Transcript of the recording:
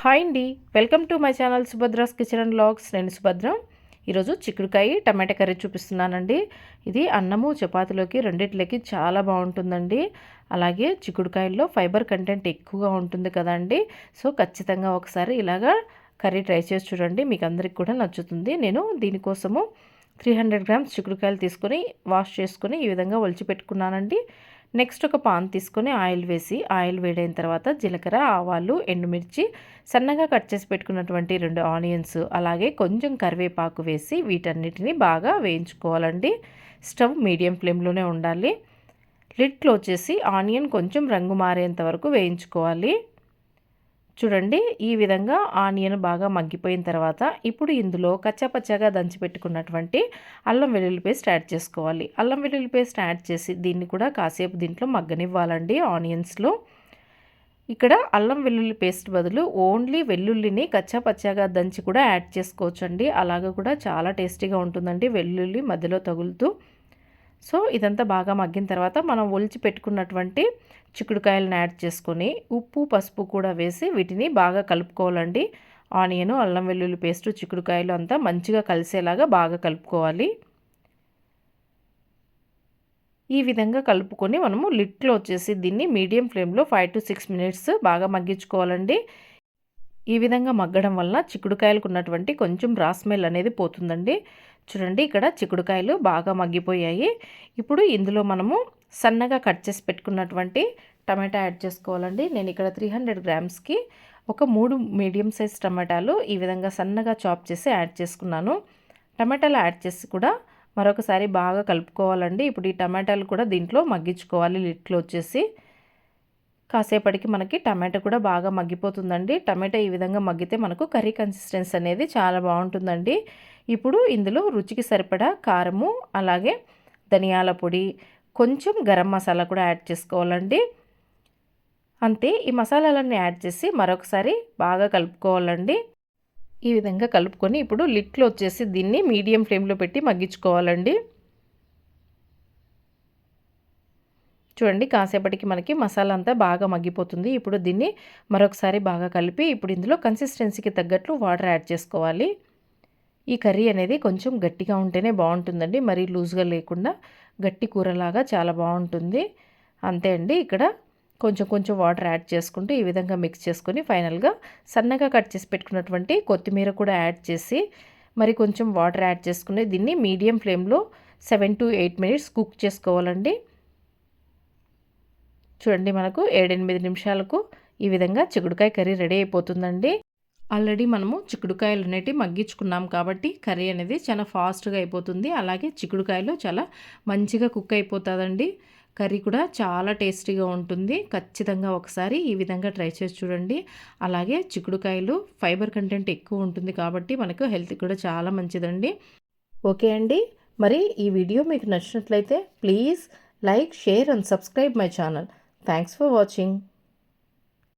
Hi అండి. Welcome to my channel Subhadra's kitchen and vlogs. నేను సుభద్ర. ఈరోజు చిక్కుడుకాయ టమాటా కర్రీ చూపిస్తున్నానండి. ఇది అన్నము చపాతీలోకి రెండిట్లకి చాలా బాగుంటుందండి. అలాగే చిక్కుడుకాయల్లో ఫైబర్ కంటెంట్ ఎక్కువగా ఉంటుంది కదండి. సో ఖచ్చితంగా ఒకసారి ఇలాగా కర్రీ ట్రై చేసి చూడండి. మీకు అందరికి కూడా నచ్చుతుంది. నేను దీనికోసము త్రీ హండ్రెడ్ గ్రామ్స్ చిక్కుడుకాయలు తీసుకొని వాష్ చేసుకొని ఈ విధంగా ఒలిచి పెట్టుకున్నానండి నెక్స్ట్ ఒక పాన్ తీసుకొని ఆయిల్ వేసి ఆయిల్ వేడైన తర్వాత జీలకర్ర ఆవాలు ఎండుమిర్చి సన్నగా కట్ చేసి పెట్టుకున్నటువంటి రెండు ఆనియన్స్ అలాగే కొంచెం కరివేపాకు వేసి వీటన్నిటిని బాగా వేయించుకోవాలండి. స్టవ్ మీడియం ఫ్లేమ్లోనే ఉండాలి. లిడ్ క్లోజ్ చేసి ఆనియన్ కొంచెం రంగు మారేంత వరకు వేయించుకోవాలి. చూడండి ఈ విధంగా ఆనియన్ బాగా మగ్గిపోయిన తర్వాత ఇప్పుడు ఇందులో కచ్చాపచ్చాగా దంచి పెట్టుకున్నటువంటి అల్లం వెల్లుల్లి పేస్ట్ యాడ్ చేసుకోవాలి. అల్లం వెల్లుల్లి పేస్ట్ యాడ్ చేసి దీన్ని కూడా కాసేపు దీంట్లో మగ్గనివ్వాలండి ఆనియన్స్లో. ఇక్కడ అల్లం వెల్లుల్లి పేస్ట్ బదులు ఓన్లీ వెల్లుల్లిని కచ్చాపచ్చాగా దంచి కూడా యాడ్ చేసుకోవచ్చండి. అలాగ కూడా చాలా టేస్టీగా ఉంటుందండి వెల్లుల్లి మధ్యలో తగులుతూ. సో ఇదంతా బాగా మగ్గిన తర్వాత మనం ఒలిచి పెట్టుకున్నటువంటి చిక్కుడుకాయలను యాడ్ చేసుకొని ఉప్పు పసుపు కూడా వేసి వీటిని బాగా కలుపుకోవాలండి. ఆనియన్ అల్లం వెల్లుల్లి పేస్టు చిక్కుడుకాయలు అంతా మంచిగా కలిసేలాగా బాగా కలుపుకోవాలి. ఈ విధంగా కలుపుకొని మనము లిట్లో వచ్చేసి దీన్ని మీడియం ఫ్లేమ్లో ఫైవ్ టు సిక్స్ మినిట్స్ బాగా మగ్గించుకోవాలండి. ఈ విధంగా మగ్గడం వల్ల చిక్కుడుకాయలకు ఉన్నటువంటి కొంచెం రా స్మెల్ అనేది పోతుందండి. చూడండి ఇక్కడ చిక్కుడుకాయలు బాగా మగ్గిపోయాయి. ఇప్పుడు ఇందులో మనము సన్నగా కట్ చేసి పెట్టుకున్నటువంటి టమాటా యాడ్ చేసుకోవాలండి. నేను ఇక్కడ త్రీ హండ్రెడ్ గ్రామ్స్కి ఒక మూడు మీడియం సైజ్ టమాటాలు ఈ విధంగా సన్నగా చాప్ చేసి యాడ్ చేసుకున్నాను. టమాటాలు యాడ్ చేసి కూడా మరొకసారి బాగా కలుపుకోవాలండి. ఇప్పుడు ఈ టమాటాలు కూడా దీంట్లో మగ్గించుకోవాలి లిట్లో వచ్చేసి కాసేపటికి మనకి టమాటా కూడా బాగా మగ్గిపోతుందండి. టమాటా ఈ విధంగా మగ్గితే మనకు కర్రీ కన్సిస్టెన్సీ అనేది చాలా బాగుంటుందండి. ఇప్పుడు ఇందులో రుచికి సరిపడా కారము అలాగే ధనియాల పొడి కొంచెం గరం మసాలా కూడా యాడ్ చేసుకోవాలండి. అంతే ఈ మసాలాలన్నీ యాడ్ చేసి మరొకసారి బాగా కలుపుకోవాలండి. ఈ విధంగా కలుపుకొని ఇప్పుడు లిట్లో వచ్చేసి దీన్ని మీడియం ఫ్లేమ్లో పెట్టి మగ్గించుకోవాలండి. చూడండి కాసేపటికి మనకి మసాలా అంతా బాగా మగ్గిపోతుంది. ఇప్పుడు దీన్ని మరొకసారి బాగా కలిపి ఇప్పుడు ఇందులో కన్సిస్టెన్సీకి తగ్గట్లు వాటర్ యాడ్ చేసుకోవాలి. ఈ కర్రీ అనేది కొంచెం గట్టిగా ఉంటేనే బాగుంటుందండి. మరీ లూజ్గా లేకుండా గట్టి కూరలాగా చాలా బాగుంటుంది. అంతే అండి. ఇక్కడ కొంచెం కొంచెం వాటర్ యాడ్ చేసుకుంటూ ఈ విధంగా మిక్స్ చేసుకొని ఫైనల్గా సన్నగా కట్ చేసి పెట్టుకున్నటువంటి కొత్తిమీర కూడా యాడ్ చేసి మరి కొంచెం వాటర్ యాడ్ చేసుకుని దీన్ని మీడియం ఫ్లేమ్లో seven to eight minutes cook చేసుకోవాలండి. చూడండి మనకు ఏడెనిమిది నిమిషాలకు ఈ విధంగా చిగుడుకాయ కర్రీ రెడీ అయిపోతుందండి. ఆల్రెడీ మనము చిక్కుడుకాయలు అనేవి మగ్గించుకున్నాం కాబట్టి కర్రీ అనేది చాలా ఫాస్ట్గా అయిపోతుంది. అలాగే చిక్కుడుకాయలు చాలా మంచిగా కుక్ అయిపోతుందండి. కర్రీ కూడా చాలా టేస్టీగా ఉంటుంది. ఖచ్చితంగా ఒకసారి ఈ విధంగా ట్రై చేసి చూడండి. అలాగే చిక్కుడుకాయలు ఫైబర్ కంటెంట్ ఎక్కువ ఉంటుంది కాబట్టి మనకు హెల్త్ కూడా చాలా మంచిదండి. ఓకే అండి. మరి ఈ వీడియో మీకు నచ్చినట్లయితే please like share and subscribe my channel thanks for watching